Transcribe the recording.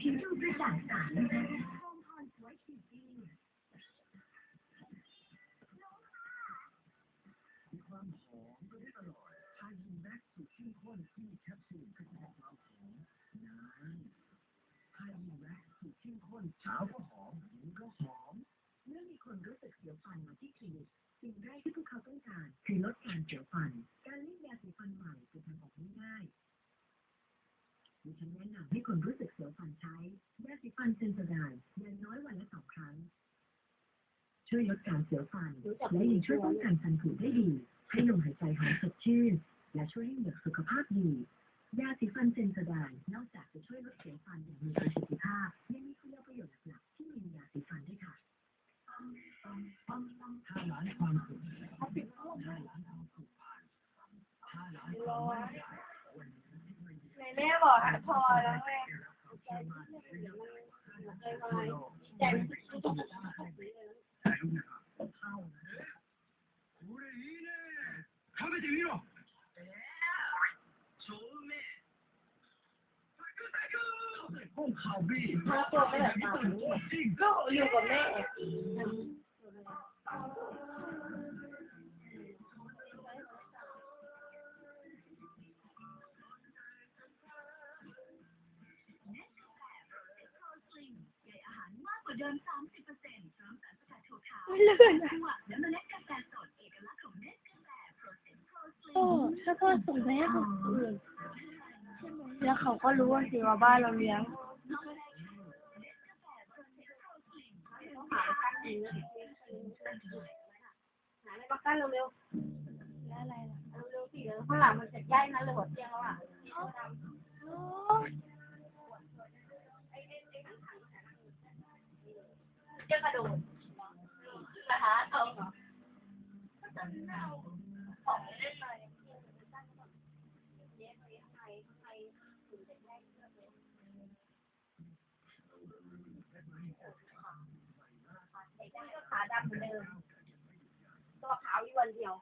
ผิวดูกระจ่างใสโฟมพรสวยจริงความหอมก็ได้ตลอดทายินแม็กสูตรเข้มข้นที่มีแคปซูลก็จะได้ความหอมนานทายินแม็กสูตรเข้มข้นเช้าก็หอมเย็นก็หอม เมื่อมีคนรู้สึกเสียวฟันมาที่คลินิกสิ่งแรกที่พวกเขาต้องการคือลดการเสียวฟัน การเลือกยาสีฟันใหม่เป็นทางออกที่ง่าย ดิฉันแนะนำให้คนรู้สึกเสียวฟันใช้ยาสีฟันเซนโซไดน์อย่างน้อยวันละสองครั้ง ช่วยลดการเสียวฟัน และยังช่วยป้องกันฟันผุได้ดี ให้ลมหายใจหายสดชื่น และช่วยให้เหงือกสุขภาพดี ยาสีฟันเซนโซไดน์นอกจากจะช่วยลดเสียวฟันอย่างมีประสิทธิภาพยังมีคุณประโยชน์หลักๆที่มียาสีฟันด้วยค่ะห้าล้านความสุขห้าล้านความผูกพันห้าล้านความมั่นใจวันนี้ไม่มีใน แม่บอกพอแล้วแม่เราเชื่อมั่นในเรื่องของการใจทั่วาวยโลกใจมันจะต้องถ่า เดิม30%พร้อมสารสกัดถั่วขาวไม่เลื่อนนะทั่วและเมล็ดกาแฟสดเอกลักษณ์ของเนสกาแฟโปรเซนโปรสลิโอ้ถ้าพ่อส่งไปให้คนอื่นแล้วเขาก็รู้ว่าสิว่าบ้านเราเลี้ยงหาในบักกันเร็วๆแล้วอะไรล่ะเร็วๆสิข้างหลังมันจะใกล้นะเลยหัวเตียงแล้วอะ จะกระโดดนะคะเอาของเล่นเลยขาดำเหมือนเดิมตัวขาวอยู่วันเดียว